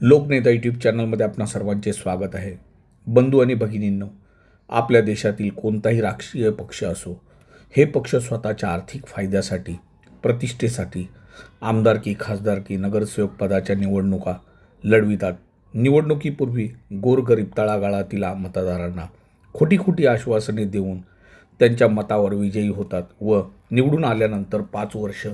लोकनेता YouTube चॅनलमध्ये आपणा सर्वांचे स्वागत आहे. बंधू आणि भगिनींनो आपल्या देशातील कोणताही राजकीय पक्ष असो हे पक्ष स्वतःच्या आर्थिक फायद्यासाठी प्रतिष्ठेसाठी आमदारकी खासदारकी नगरसेवक पदाच्या निवडणुका लढवितात. निवडणुकीपूर्वी गोरगरीब तळागाळातील मतदारांना खोटी खोटी आश्वासने देऊन त्यांच्या मतावर विजयी होतात व निवडून आल्यानंतर पाच वर्ष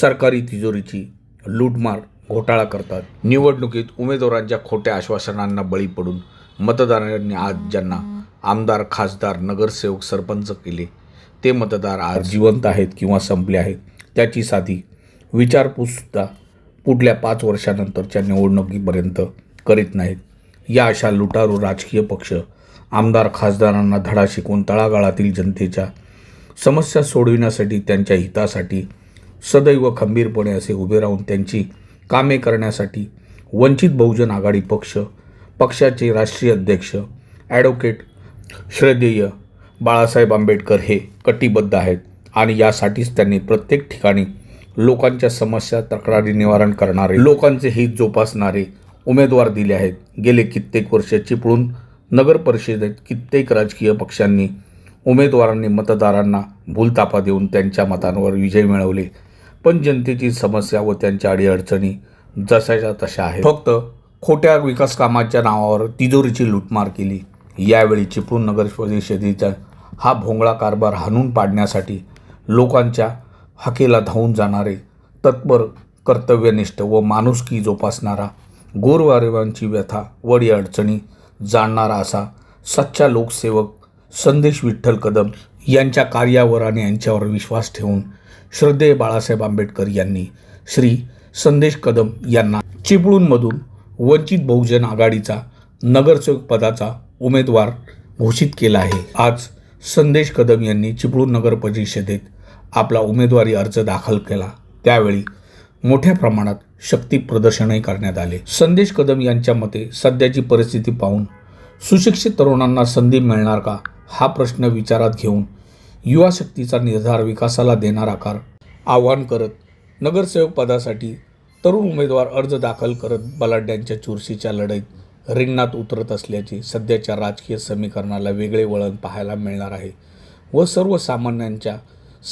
सरकारी तिजोरीची लूटमार घोटाळा करतात. निवडणुकीत उमेदवारांच्या खोट्या आश्वासनांना बळी पडून मतदारांनी आज ज्यांना आमदार खासदार नगरसेवक सरपंच केले ते मतदार आज जिवंत आहेत किंवा संपले आहेत त्याची साधी विचारपूससुद्धा पुढल्या पाच वर्षानंतरच्या निवडणुकीपर्यंत करीत नाहीत. या अशा लुटारू राजकीय पक्ष आमदार खासदारांना धडा शिकवून तळागाळातील जनतेच्या समस्या सोडविण्यासाठी त्यांच्या हितासाठी सदैव खंबीरपणे असे उभे राहून त्यांची कामे करण्यासाठी वंचित बहुजन आघाडी पक्ष पक्षाचे राष्ट्रीय अध्यक्ष ॲडव्होकेट श्रद्धेय बाळासाहेब आंबेडकर हे कटिबद्ध आहेत आणि यासाठीच त्यांनी प्रत्येक ठिकाणी लोकांच्या समस्या तक्रारी निवारण करणारे लोकांचे हित जोपासणारे उमेदवार दिले आहेत. गेले कित्येक वर्ष चिपळूण नगर परिषदेत कित्येक राजकीय पक्षांनी उमेदवारांनी मतदारांना भूलतापा देऊन त्यांच्या मतांवर विजय मिळवले. पण जनतेची समस्या व त्यांच्या अडीअडचणी जशाच्या तशा आहेत. फक्त खोट्या विकास कामाच्या नावावर तिजोरीची लूटमार केली. यावेळी चिपळूण नगर परिषदेचा हा भोंगळा कारभार हाणून पाडण्यासाठी लोकांच्या हाकेला धावून जाणारे तत्पर कर्तव्यनिष्ठ व माणुसकी जोपासणारा गोरवारेवांची व्यथा वडी अडचणी जाणणारा असा सच्चा लोकसेवक संदेश विठ्ठल कदम यांच्या कार्यावर आणि यांच्यावर विश्वास ठेवून श्रद्धेय बाळासाहेब आंबेडकर यांनी श्री संदेश कदम यांना चिपळूणमधून वंचित बहुजन आघाडीचा नगरसेवक पदाचा उमेदवार घोषित केला आहे. आज संदेश कदम यांनी चिपळूण नगर परिषदेत आपला उमेदवारी अर्ज दाखल केला. त्यावेळी मोठ्या प्रमाणात शक्ती प्रदर्शनही करण्यात आले. संदेश कदम यांच्या मते सध्याची परिस्थिती पाहून सुशिक्षित तरुणांना संधी मिळणार का? हा प्रश्न विचारात घेऊन युवा शक्तीचा निर्धार विकासाला देणार आकार आवाहन करत नगरसेवक पदासाठी तरुण उमेदवार अर्ज दाखल करत बलाढ्यांच्या चुरशीच्या लढाईत रिंगणात उतरत असल्याचे सध्याच्या राजकीय समीकरणाला वेगळे वळण पाहायला मिळणार आहे व सर्वसामान्यांच्या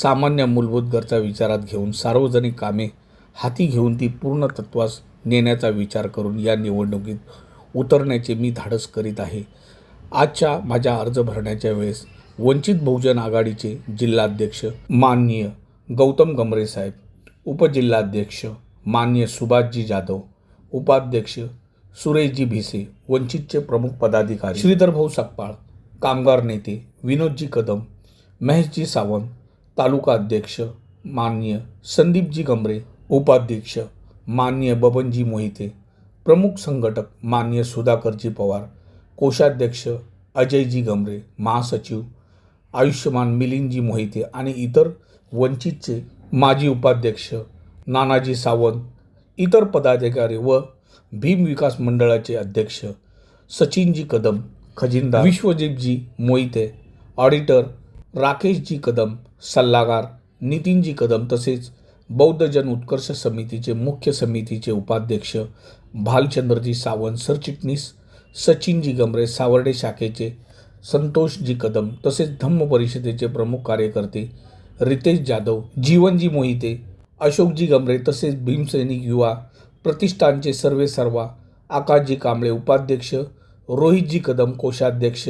सामान्य मूलभूत गरजा विचारात घेऊन सार्वजनिक कामे हाती घेऊन ती पूर्ण तत्वास नेण्याचा विचार करून या निवडणुकीत उतरण्याचे मी धाडस करीत आहे. आजच्या माझ्या अर्ज भरण्याच्या वेळेस वंचित बहुजन आघाडीचे जिल्हाध्यक्ष माननीय गौतम गमरे साहेब उपजिल्हाध्यक्ष माननीय सुभाषजी जाधव उपाध्यक्ष सुरेशजी भिसे वंचितचे प्रमुख पदाधिकारी श्रीधरभाऊ सकपाळ कामगार नेते विनोदजी कदम महेशजी सावंत तालुका अध्यक्ष माननीय संदीपजी गमरे उपाध्यक्ष माननीय बबनजी मोहिते प्रमुख संघटक माननीय सुधाकरजी पवार कोषाध्यक्ष अजयजी गमरे महासचिव आयुष्यमान मिलिंदजी मोहिते आणि इतर वंचितचे माजी उपाध्यक्ष नानाजी सावंत इतर पदाधिकारी व भीम विकास मंडळाचे अध्यक्ष सचिनजी कदम खजिनदार विश्वजीतजी मोहिते ऑडिटर राकेशजी कदम सल्लागार नितीनजी कदम तसेच बौद्ध जन उत्कर्ष समितीचे मुख्य समितीचे उपाध्यक्ष भालचंद्रजी सावंत सरचिटणीस सचिनजी गमरे सावर्डे शाखेचे संतोषजी कदम तसेच धम्म परिषदेचे प्रमुख कार्यकर्ते रितेश जाधव जीवनजी मोहिते अशोकजी गमरे तसेच भीमसैनिक युवा प्रतिष्ठानचे सर्वे सर्वा आकाशजी कांबळे उपाध्यक्ष रोहितजी कदम कोषाध्यक्ष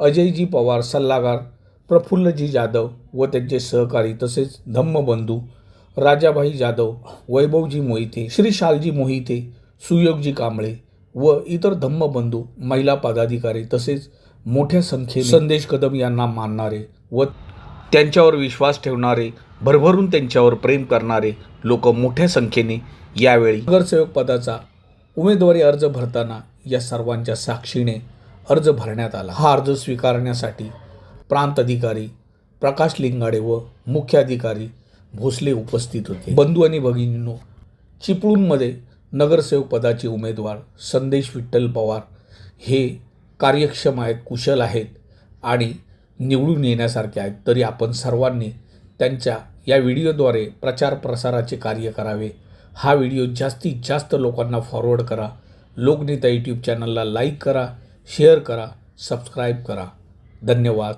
अजयजी पवार सल्लागार प्रफुल्लजी जाधव व त्यांचे सहकारी तसेच धम्मबंधू राजाभाई जाधव वैभवजी मोहिते श्री शालजी मोहिते सुयोगजी कांबळे व इतर धम्मबंधू महिला पदाधिकारी तसेच मोठ्या संख्येने संदेश कदम यांना मानणारे व त्यांच्यावर विश्वास ठेवणारे भरभरून त्यांच्यावर प्रेम करणारे लोक मोठ्या संख्येने यावेळी नगरसेवक पदाचा उमेदवारी अर्ज भरताना या सर्वांच्या साक्षीने अर्ज भरण्यात आला. हा अर्ज स्वीकारण्यासाठी प्रांत अधिकारी प्रकाश लिंगाडे व मुख्याधिकारी भोसले उपस्थित होते. बंधू आणि भगिनींनो चिपळूणमध्ये नगरसेवक पदाचे उमेदवार संदेश विठ्ठल पवार हे कार्यक्षम आहेत कुशल आहेत आणि निवडून येण्यासारखे आहेत तरी आपण सर्वांनी त्यांच्या या व्हिडिओद्वारे प्रचार प्रसाराचे कार्य करावे. हा व्हिडिओ जास्तीत जास्त लोकांना फॉरवर्ड करा. लोकनेता यूट्यूब चॅनलला लाईक करा शेअर करा सबस्क्राईब करा. धन्यवाद.